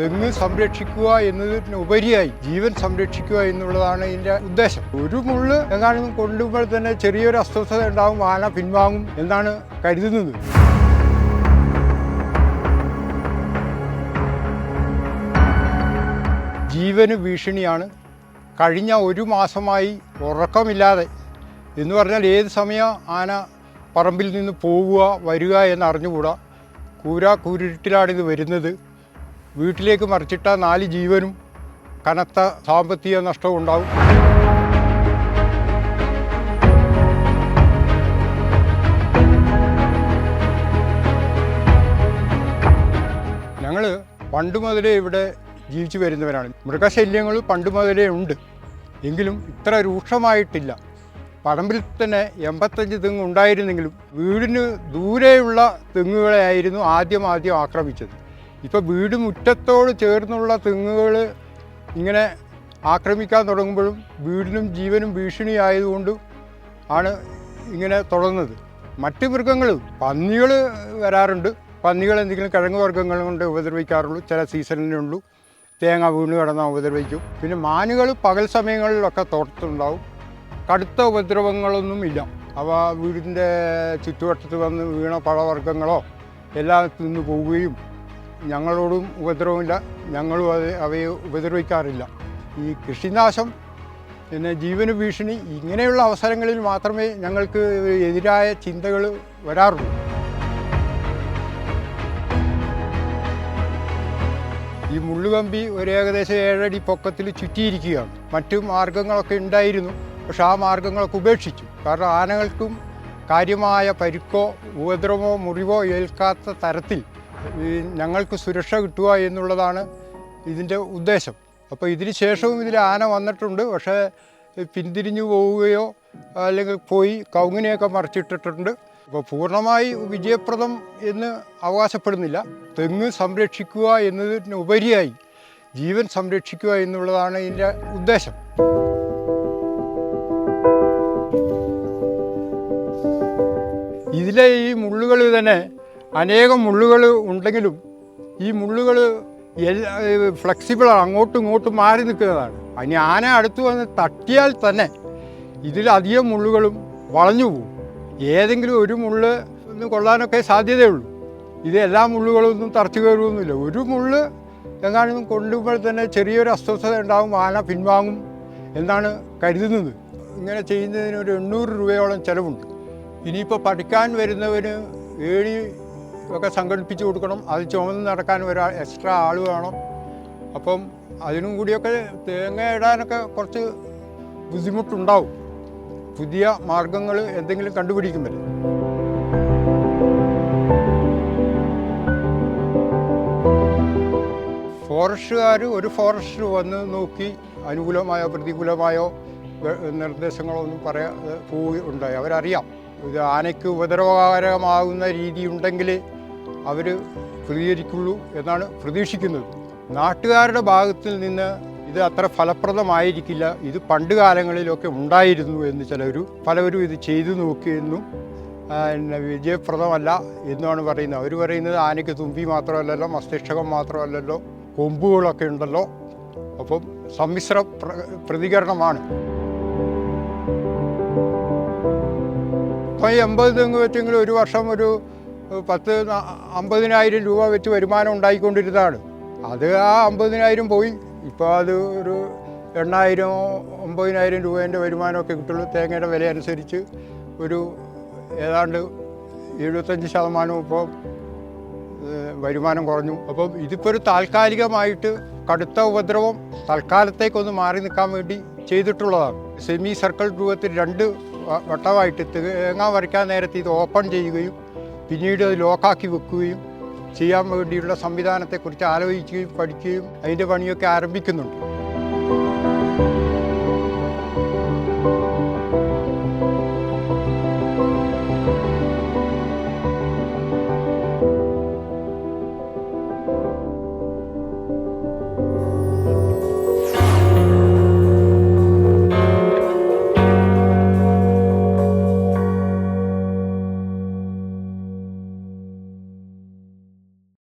തെങ്ങ് സംരക്ഷിക്കുക എന്നതിനുപരിയായി ജീവൻ സംരക്ഷിക്കുക എന്നുള്ളതാണ് ഇതിന്റെ ഉദ്ദേശം. ഒരു മുള്ള് എങ്ങാനും കൊണ്ടുമ്പോൾ തന്നെ ചെറിയൊരു അസ്വസ്ഥത ഉണ്ടാവും ആന പിൻവാങ്ങും എന്നാണ് കരുതുന്നത്. ജീവന് ഭീഷണിയാണ്. കഴിഞ്ഞ ഒരു മാസമായി ഉറക്കമില്ലാതെ. എന്ന് പറഞ്ഞാൽ ഏത് സമയം ആന പറമ്പിൽ നിന്ന് പോവുക വരിക എന്നറിഞ്ഞുകൂടാ. കൂരാ കൂരിട്ടിലാണ് കൂരിട്ടിലാണിത് വരുന്നത്. വീട്ടിലേക്ക് മറിച്ചിട്ട നാല് ജീവനും കനത്ത സാമ്പത്തിക നഷ്ടവും ഉണ്ടാവും. ഞങ്ങൾ പണ്ട് മുതലേ ഇവിടെ ജീവിച്ചു വരുന്നവരാണ്. മൃഗശല്യങ്ങൾ പണ്ട് മുതലേ ഉണ്ട്. എങ്കിലും ഇത്ര രൂക്ഷമായിട്ടില്ല. പറമ്പിൽ തന്നെ എൺപത്തഞ്ച് തെങ്ങ് ഉണ്ടായിരുന്നെങ്കിലും വീടിന് ദൂരെയുള്ള തെങ്ങുകളെ ആയിരുന്നു ആദ്യം ആദ്യം ആക്രമിച്ചത്. ഇപ്പോൾ വീട് മുറ്റത്തോട് ചേർന്നുള്ള തെങ്ങുകൾ ഇങ്ങനെ ആക്രമിക്കാൻ തുടങ്ങുമ്പോഴും വീടിനും ജീവനും ഭീഷണിയായതുകൊണ്ട് ആണ് ഇങ്ങനെ തുടങ്ങുന്നത് മറ്റ് മൃഗങ്ങൾ പന്നികൾ വരാറുണ്ട്. പന്നികൾ എന്തെങ്കിലും കിഴങ്ങ് വർഗങ്ങൾ കൊണ്ട് ഉപദ്രവിക്കാറുള്ളൂ. ചില സീസണിലുള്ളൂ തേങ്ങ വീണ് കിടന്നാൽ ഉപദ്രവിക്കും. പിന്നെ മാനുകൾ പകൽ സമയങ്ങളിലൊക്കെ തോട്ടത്തുണ്ടാവും കടുത്ത ഉപദ്രവങ്ങളൊന്നും ഇല്ല. അവ വീടിന്റെ ചുറ്റുവട്ടത്ത് വന്ന് വീണ പഴവർഗങ്ങളോ എല്ലാം തിന്നു പോവുകയും ഞങ്ങളോടും ഉപദ്രവമില്ല. ഞങ്ങളും അത് അവയെ ഉപദ്രവിക്കാറില്ല. ഈ കൃഷിനാശം പിന്നെ ജീവന ഭീഷണി ഇങ്ങനെയുള്ള അവസരങ്ങളിൽ മാത്രമേ ഞങ്ങൾക്ക് എതിരായ ചിന്തകൾ വരാറുള്ളൂ. ഈ മുള്ളുകമ്പി ഒരു ഏകദേശം ഏഴടി പൊക്കത്തിൽ ചുറ്റിയിരിക്കുകയാണ്. മറ്റു മാർഗങ്ങളൊക്കെ ഉണ്ടായിരുന്നു. പക്ഷെ ആ മാർഗങ്ങളൊക്കെ ഉപേക്ഷിച്ചു. കാരണം ആനകൾക്കും കാര്യമായ പരുക്കോ ഉപദ്രവമോ മുറിവോ ഏൽക്കാത്ത തരത്തിൽ ഈ ഞങ്ങൾക്ക് സുരക്ഷ കിട്ടുക എന്നുള്ളതാണ് ഇതിന്റെ ഉദ്ദേശം. അപ്പോൾ ഇതിന് ശേഷവും ഇതിൽ ആന വന്നിട്ടുണ്ട്. പക്ഷേ പിന്തിരിഞ്ഞു പോവുകയോ അല്ലെങ്കിൽ പോയി കവുങ്ങിനെയൊക്കെ മറിച്ചിട്ടിട്ടുണ്ട്. അപ്പോൾ പൂർണമായി വിജയപ്രദം എന്ന് അവകാശപ്പെടുന്നില്ല. തെങ്ങ് സംരക്ഷിക്കുക എന്നതിന് ഉപരിയായി ജീവൻ സംരക്ഷിക്കുക എന്നുള്ളതാണ് ഇതിന്റെ ഉദ്ദേശം. ഇതിലെ ഈ മുള്ളുകൾ തന്നെ അനേകം മുള്ളുകൾ ഉണ്ടെങ്കിലും ഈ മുള്ളുകൾ എല്ലാ ഫ്ലെക്സിബിളാണ് അങ്ങോട്ടും ഇങ്ങോട്ടും മാറി നിൽക്കുന്നതാണ്. ഇനി ആന അടുത്ത് വന്ന് തട്ടിയാൽ തന്നെ ഇതിലധികം മുള്ളുകളും വളഞ്ഞു പോകും. ഏതെങ്കിലും ഒരു മുള്ള് ഒന്ന് കൊള്ളാനൊക്കെ സാധ്യതയുള്ളൂ. ഇത് എല്ലാ മുള്ളുകളൊന്നും തറച്ചു കയറുമൊന്നുമില്ല ഒരു മുള്ള് എങ്ങാനും കൊണ്ടുമ്പോൾ തന്നെ ചെറിയൊരു അസ്വസ്ഥത ഉണ്ടാകും ആന പിൻവാങ്ങും എന്നാണ് കരുതുന്നത്. ഇങ്ങനെ ചെയ്യുന്നതിന് ഒരു എണ്ണൂറ് രൂപയോളം ചിലവുണ്ട്. ഇനിയിപ്പോൾ പഠിക്കാൻ വരുന്നവന് ഏഴി ഒക്കെ സംഘടിപ്പിച്ചു കൊടുക്കണം. അത് ചുമന്ന് നടക്കാൻ ഒരാൾ എക്സ്ട്രാ ആൾ വേണം. അപ്പം അതിനും കൂടിയൊക്കെ തേങ്ങ ഇടാനൊക്കെ കുറച്ച് ബുദ്ധിമുട്ടുണ്ടാവും. പുതിയ മാർഗങ്ങൾ എന്തെങ്കിലും കണ്ടുപിടിക്കുമ്പോൾ ഫോറസ്റ്റുകാർ ഒരു ഫോറസ്റ്റ് വന്ന് നോക്കി അനുകൂലമായോ പ്രതികൂലമായോ നിർദ്ദേശങ്ങളോ ഒന്നും പറയാതെ പോവുകയുണ്ടായി അവരറിയാം. ഇത് ആനയ്ക്ക് ഉപദ്രവകരമാകുന്ന രീതി ഉണ്ടെങ്കിൽ അവർ പ്രതികരിക്കുള്ളൂ എന്നാണ് പ്രതീക്ഷിക്കുന്നത്. നാട്ടുകാരുടെ ഭാഗത്തിൽ നിന്ന് ഇത് അത്ര ഫലപ്രദമായിരിക്കില്ല. ഇത് പണ്ട് കാലങ്ങളിലൊക്കെ ഉണ്ടായിരുന്നു എന്ന് ചിലവരും പലവരും ഇത് ചെയ്തു നോക്കിയെന്നും വിജയപ്രദമല്ല എന്നാണ് പറയുന്നത്. അവർ പറയുന്നത് ആനയ്ക്ക് തുമ്പി മാത്രമല്ലല്ലോ മസ്തിഷ്കം മാത്രമല്ലല്ലോ കൊമ്പുകളൊക്കെ ഉണ്ടല്ലോ. അപ്പം സമ്മിശ്ര പ്ര പ്രതികരണമാണ്. ഇപ്പം എൺപത് തെങ്ങ് വെച്ചെങ്കിൽ ഒരു വർഷം ഒരു പത്ത് അമ്പതിനായിരം രൂപ വെച്ച് വരുമാനം ഉണ്ടായിക്കൊണ്ടിരുന്നതാണ്. അത് ആ അമ്പതിനായിരം പോയി. ഇപ്പോൾ അത് ഒരു എണ്ണായിരം ഒമ്പതിനായിരം രൂപേന്റെ വരുമാനമൊക്കെ കിട്ടുള്ളൂ. തേങ്ങയുടെ വില അനുസരിച്ച് ഒരു ഏതാണ്ട് എഴുപത്തഞ്ച് ശതമാനവും ഇപ്പോൾ വരുമാനം കുറഞ്ഞു. അപ്പം ഇതിപ്പോൾ ഒരു താൽക്കാലികമായിട്ട് കടുത്ത ഉപദ്രവം തൽക്കാലത്തേക്കൊന്ന് മാറി നിൽക്കാൻ വേണ്ടി ചെയ്തിട്ടുള്ളതാണ്. സെമി സർക്കിൾ രൂപത്തിൽ രണ്ട് വട്ടമായിട്ട് തേങ്ങ വരയ്ക്കാൻ നേരത്തെ ഇത് ഓപ്പൺ ചെയ്യുകയും പിന്നീട് ലോക്കാക്കി വെക്കുകയും ചെയ്യാൻ വേണ്ടിയുള്ള സംവിധാനത്തെക്കുറിച്ച് ആലോചിക്കുകയും പഠിക്കുകയും അതിന്റെ പണിയൊക്കെ ആരംഭിക്കുന്നുണ്ട്.